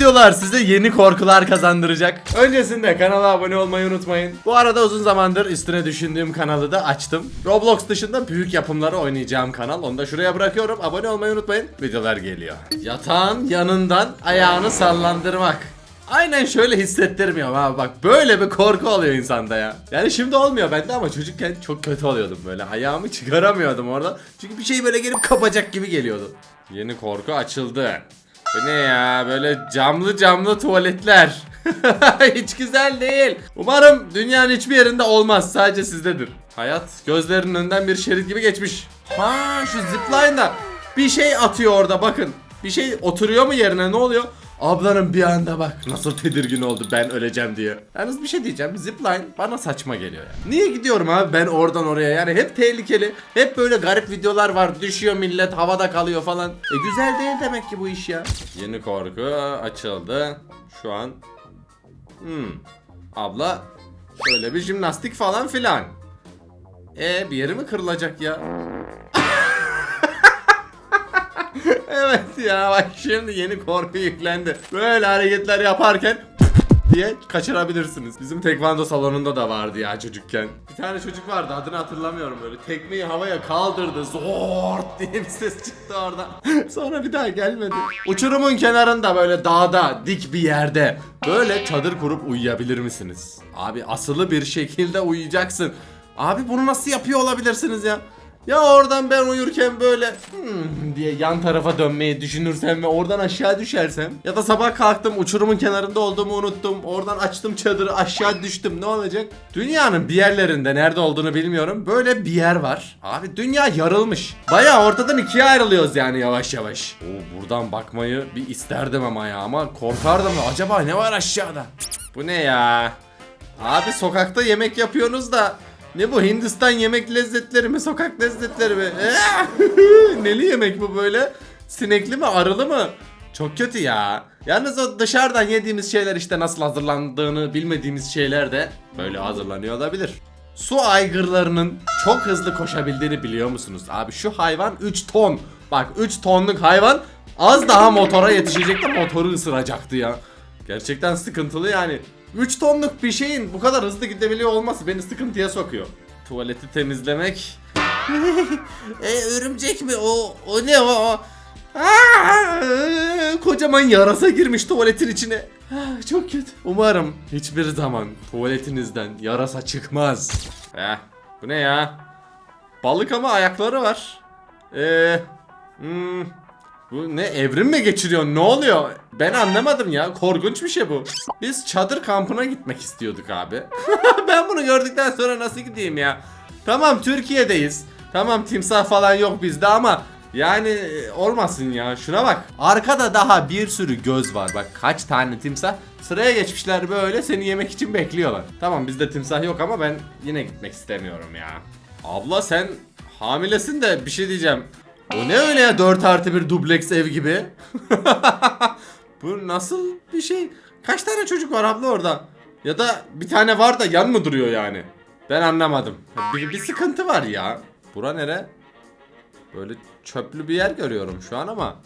videolar size yeni korkular kazandıracak. Öncesinde kanala abone olmayı unutmayın. Bu arada uzun zamandır üstüne düşündüğüm kanalı da açtım. Roblox dışında büyük yapımları oynayacağım kanal. Onu da şuraya bırakıyorum. Abone olmayı unutmayın. Videolar geliyor. Yatağın yanından ayağını sallandırmak. Aynen şöyle hissettirmiyorum abi bak böyle bir korku oluyor insanda ya. Yani şimdi olmuyor bende ama çocukken çok kötü oluyordum böyle ayağımı çıkaramıyordum orada. Çünkü bir şey böyle gelip kapacak gibi geliyordu. Yeni korku açıldı. Bu ne ya böyle camlı camlı tuvaletler. Hiç güzel değil. Umarım dünyanın hiçbir yerinde olmaz sadece sizdedir. Hayat gözlerinin önünden bir şerit gibi geçmiş. Ha şu zipline'da bir şey atıyor orada bakın. Bir şey oturuyor mu yerine ne oluyor? Ablanın bir anda bak nasıl tedirgin oldu ben öleceğim diye. Yalnız bir şey diyeceğim zipline bana saçma geliyor ya. Niye gidiyorum abi ben oradan oraya yani hep tehlikeli. Hep böyle garip videolar var düşüyor millet havada kalıyor falan. E güzel değil demek ki bu iş ya. Yeni korku açıldı. Şu an Hmm. Abla şöyle bir jimnastik falan filan. E bir yeri mi kırılacak ya? evet ya bak şimdi yeni korku yüklendi. Böyle hareketler yaparken diye kaçırabilirsiniz. Bizim tekvando salonunda da vardı ya çocukken. Bir tane çocuk vardı adını hatırlamıyorum böyle. Tekmeyi havaya kaldırdı. Zort diye bir ses çıktı orada. Sonra bir daha gelmedi. Uçurumun kenarında böyle dağda dik bir yerde böyle çadır kurup uyuyabilir misiniz? Abi asılı bir şekilde uyuyacaksın. Abi bunu nasıl yapıyor olabilirsiniz ya? Ya oradan ben uyurken böyle hmm diye yan tarafa dönmeyi düşünürsem ve oradan aşağı düşersem ya da sabah kalktım uçurumun kenarında olduğumu unuttum oradan açtım çadırı aşağı düştüm ne olacak? Dünyanın bir yerlerinde nerede olduğunu bilmiyorum böyle bir yer var. Abi dünya yarılmış. Baya ortadan ikiye ayrılıyoruz yani yavaş yavaş. Oo, buradan bakmayı bir isterdim ama ya ama korkardım acaba ne var aşağıda? Bu ne ya? Abi sokakta yemek yapıyorsunuz da ne bu Hindistan yemek lezzetleri mi sokak lezzetleri mi? Neli yemek bu böyle? Sinekli mi arılı mı? Çok kötü ya. Yalnız o dışarıdan yediğimiz şeyler işte nasıl hazırlandığını bilmediğimiz şeyler de böyle hazırlanıyor olabilir. Su aygırlarının çok hızlı koşabildiğini biliyor musunuz? Abi şu hayvan 3 ton. Bak 3 tonluk hayvan az daha motora yetişecekti motoru ısıracaktı ya. Gerçekten sıkıntılı yani. 3 tonluk bir şeyin bu kadar hızlı gidebiliyor olması beni sıkıntıya sokuyor. Tuvaleti temizlemek. e, örümcek mi o? O ne o? Aa, kocaman yarasa girmiş tuvaletin içine. Ah, Çok kötü. Umarım hiçbir zaman tuvaletinizden yarasa çıkmaz. Eh, bu ne ya? Balık ama ayakları var. Eee... Hmm, bu ne evrim mi geçiriyor? Ne oluyor? Ben anlamadım ya. Korkunç bir şey bu. Biz çadır kampına gitmek istiyorduk abi. ben bunu gördükten sonra nasıl gideyim ya? Tamam Türkiye'deyiz. Tamam timsah falan yok bizde ama yani e, olmasın ya. Şuna bak. Arkada daha bir sürü göz var. Bak kaç tane timsah sıraya geçmişler böyle seni yemek için bekliyorlar. Tamam bizde timsah yok ama ben yine gitmek istemiyorum ya. Abla sen hamilesin de bir şey diyeceğim. O ne öyle ya 4 artı bir dubleks ev gibi? Bu nasıl bir şey? Kaç tane çocuk var abla orada? Ya da bir tane var da yan mı duruyor yani? Ben anlamadım. Bir, bir sıkıntı var ya. Bura nere? Böyle çöplü bir yer görüyorum şu an ama.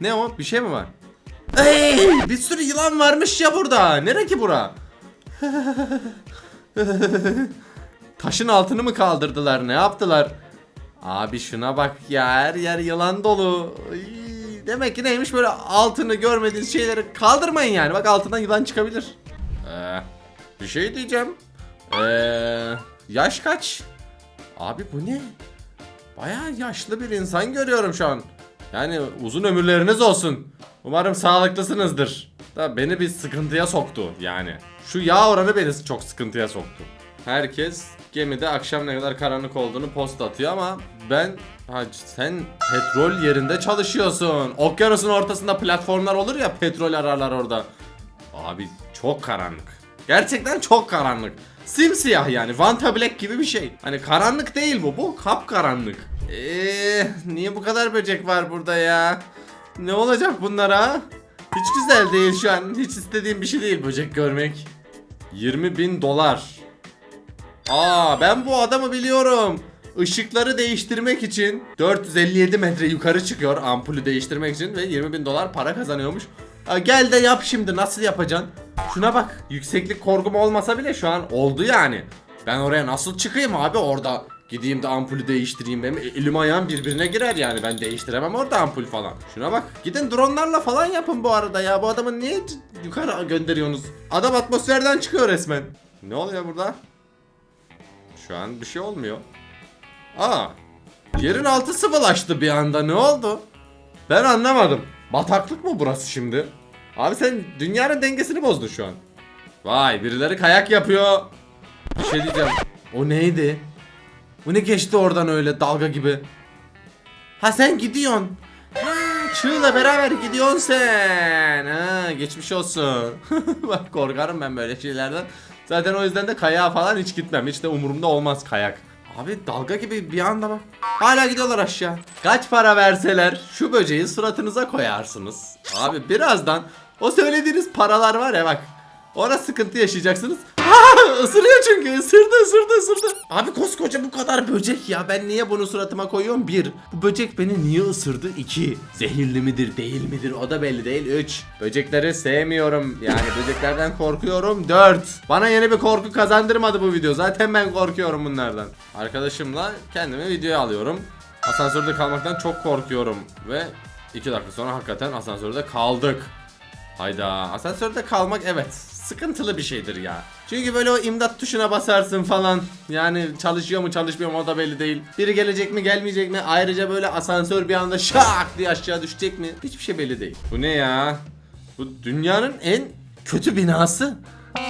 Ne o? Bir şey mi var? Ey, bir sürü yılan varmış ya burada. Nere ki bura? Taşın altını mı kaldırdılar? Ne yaptılar? Abi şuna bak ya her yer yılan dolu. Ay, demek ki neymiş böyle altını görmediğiniz şeyleri kaldırmayın yani. Bak altından yılan çıkabilir. Ee, bir şey diyeceğim. Ee, yaş kaç? Abi bu ne? Bayağı yaşlı bir insan görüyorum şu an. Yani uzun ömürleriniz olsun. Umarım sağlıklısınızdır. Da beni bir sıkıntıya soktu yani. Şu yağ oranı beni çok sıkıntıya soktu. Herkes gemide akşam ne kadar karanlık olduğunu post atıyor ama ben ha, sen petrol yerinde çalışıyorsun. Okyanusun ortasında platformlar olur ya petrol ararlar orada. Abi çok karanlık. Gerçekten çok karanlık. Simsiyah yani Vanta Black gibi bir şey. Hani karanlık değil bu. Bu kapkaranlık. Eee niye bu kadar böcek var burada ya? Ne olacak bunlara? Hiç güzel değil şu an. Hiç istediğim bir şey değil böcek görmek. 20 bin dolar. Aa ben bu adamı biliyorum. Işıkları değiştirmek için 457 metre yukarı çıkıyor ampulü değiştirmek için ve 20 bin dolar para kazanıyormuş. Ha, gel de yap şimdi nasıl yapacaksın? Şuna bak yükseklik korkum olmasa bile şu an oldu yani. Ben oraya nasıl çıkayım abi orada gideyim de ampulü değiştireyim benim elim ayağım birbirine girer yani ben değiştiremem orada ampul falan. Şuna bak gidin dronlarla falan yapın bu arada ya bu adamı niye yukarı gönderiyorsunuz? Adam atmosferden çıkıyor resmen. Ne oluyor burada? Şu an bir şey olmuyor. Aa yerin altı sıvılaştı bir anda ne oldu? Ben anlamadım. Bataklık mı burası şimdi? Abi sen dünyanın dengesini bozdun şu an. Vay birileri kayak yapıyor. Bir şey diyeceğim. O neydi? Bu ne geçti oradan öyle dalga gibi? Ha sen gidiyorsun. Ha, Çığ'la beraber gidiyorsun sen. Ha, geçmiş olsun. Bak korkarım ben böyle şeylerden. Zaten o yüzden de kayağa falan hiç gitmem. Hiç de umurumda olmaz kayak. Abi dalga gibi bir anda bak. Hala gidiyorlar aşağı. Kaç para verseler şu böceği suratınıza koyarsınız. Abi birazdan o söylediğiniz paralar var ya bak. Orada sıkıntı yaşayacaksınız. Aa, ısırıyor çünkü ısırdı ısırdı ısırdı. Abi koskoca bu kadar böcek ya ben niye bunu suratıma koyuyorum? Bir, bu böcek beni niye ısırdı? İki, zehirli midir değil midir o da belli değil. Üç, böcekleri sevmiyorum yani böceklerden korkuyorum. Dört, bana yeni bir korku kazandırmadı bu video zaten ben korkuyorum bunlardan. Arkadaşımla kendimi videoya alıyorum. Asansörde kalmaktan çok korkuyorum ve iki dakika sonra hakikaten asansörde kaldık. Hayda asansörde kalmak evet sıkıntılı bir şeydir ya. Çünkü böyle o imdat tuşuna basarsın falan. Yani çalışıyor mu çalışmıyor mu o da belli değil. Biri gelecek mi gelmeyecek mi? Ayrıca böyle asansör bir anda şak diye aşağı düşecek mi? Hiçbir şey belli değil. Bu ne ya? Bu dünyanın en kötü binası.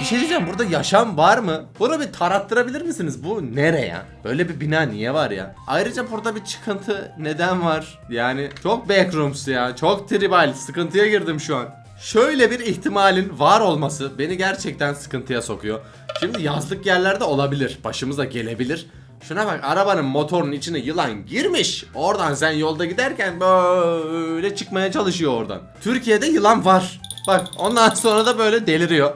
Bir şey diyeceğim burada yaşam var mı? Bunu bir tarattırabilir misiniz? Bu nere ya? Böyle bir bina niye var ya? Ayrıca burada bir çıkıntı neden var? Yani çok backrooms ya. Çok tribal. Sıkıntıya girdim şu an. Şöyle bir ihtimalin var olması beni gerçekten sıkıntıya sokuyor. Şimdi yazlık yerlerde olabilir. Başımıza gelebilir. Şuna bak arabanın motorunun içine yılan girmiş. Oradan sen yolda giderken böyle çıkmaya çalışıyor oradan. Türkiye'de yılan var. Bak ondan sonra da böyle deliriyor.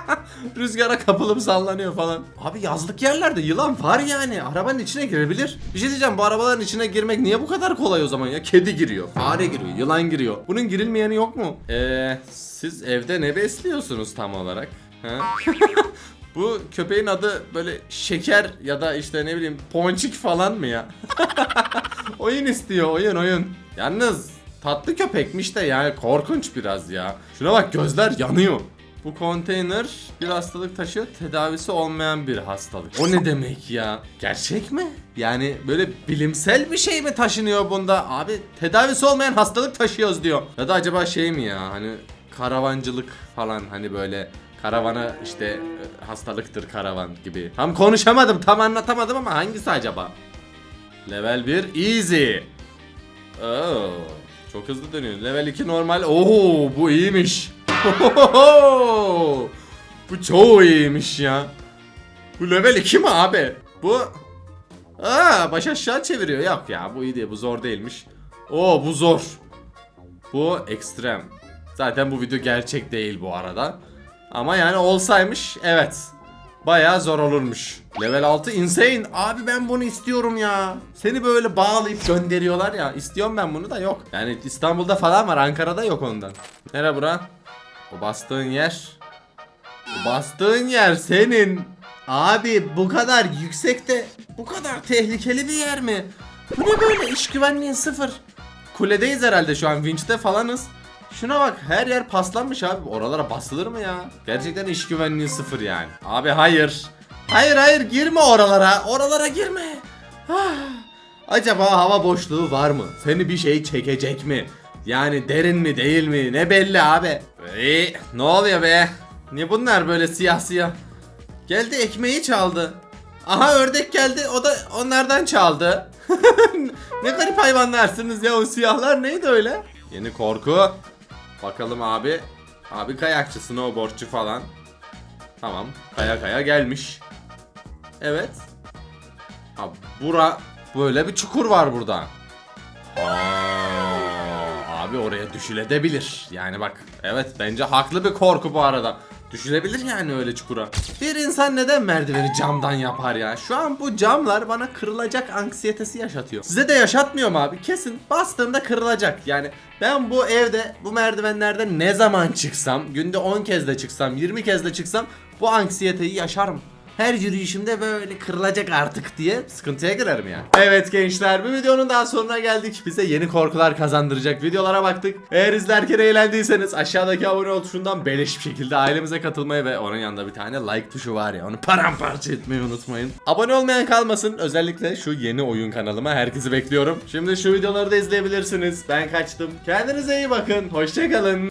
Rüzgara kapılıp sallanıyor falan. Abi yazlık yerlerde yılan var yani. Arabanın içine girebilir. Bir şey diyeceğim bu arabaların içine girmek niye bu kadar kolay o zaman ya? Kedi giriyor, fare giriyor, yılan giriyor. Bunun girilmeyeni yok mu? Eee siz evde ne besliyorsunuz tam olarak? Bu köpeğin adı böyle şeker ya da işte ne bileyim ponçik falan mı ya? oyun istiyor oyun oyun. Yalnız tatlı köpekmiş de yani korkunç biraz ya. Şuna bak gözler yanıyor. Bu konteyner bir hastalık taşıyor tedavisi olmayan bir hastalık. O ne demek ya? Gerçek mi? Yani böyle bilimsel bir şey mi taşınıyor bunda? Abi tedavisi olmayan hastalık taşıyoruz diyor. Ya da acaba şey mi ya hani karavancılık falan hani böyle karavana işte e, hastalıktır karavan gibi. Tam konuşamadım tam anlatamadım ama hangisi acaba? Level 1 easy. Oo, çok hızlı dönüyor. Level 2 normal. Oo bu iyiymiş. bu çok iyiymiş ya. Bu level 2 mi abi? Bu Aa baş aşağı çeviriyor. Yok ya bu iyi değil. Bu zor değilmiş. Oo bu zor. Bu ekstrem. Zaten bu video gerçek değil bu arada. Ama yani olsaymış evet. Bayağı zor olurmuş. Level 6 insane. Abi ben bunu istiyorum ya. Seni böyle bağlayıp gönderiyorlar ya. İstiyorum ben bunu da yok. Yani İstanbul'da falan var. Ankara'da yok ondan. Nere bura? O bastığın yer. O bastığın yer senin. Abi bu kadar yüksekte bu kadar tehlikeli bir yer mi? Bu ne böyle iş güvenliğin sıfır. Kuledeyiz herhalde şu an vinçte falanız. Şuna bak her yer paslanmış abi. Oralara basılır mı ya? Gerçekten iş güvenliği sıfır yani. Abi hayır. Hayır hayır girme oralara. Oralara girme. Ah. Acaba hava boşluğu var mı? Seni bir şey çekecek mi? Yani derin mi değil mi? Ne belli abi. Ey, ne oluyor be? Niye bunlar böyle siyah siyah? Geldi ekmeği çaldı. Aha ördek geldi o da onlardan çaldı. ne garip hayvanlarsınız ya o siyahlar neydi öyle? Yeni korku. Bakalım abi. Abi kayakçı, snowboardçu falan. Tamam. Kaya kaya gelmiş. Evet. Abi bura böyle bir çukur var burada. Aa, abi oraya düşülebilir. Yani bak evet bence haklı bir korku bu arada. Düşülebilir yani öyle çukura. Bir insan neden merdiveni camdan yapar ya? Şu an bu camlar bana kırılacak anksiyetesi yaşatıyor. Size de yaşatmıyor mu abi? Kesin bastığında kırılacak. Yani ben bu evde bu merdivenlerden ne zaman çıksam, günde 10 kez de çıksam, 20 kez de çıksam bu anksiyeteyi yaşarım. Her yürüyüşümde böyle kırılacak artık diye sıkıntıya girerim yani. Evet gençler bir videonun daha sonuna geldik. Bize yeni korkular kazandıracak videolara baktık. Eğer izlerken eğlendiyseniz aşağıdaki abone ol tuşundan beleş bir şekilde ailemize katılmayı ve onun yanında bir tane like tuşu var ya onu paramparça etmeyi unutmayın. Abone olmayan kalmasın. Özellikle şu yeni oyun kanalıma herkesi bekliyorum. Şimdi şu videoları da izleyebilirsiniz. Ben kaçtım. Kendinize iyi bakın. Hoşçakalın.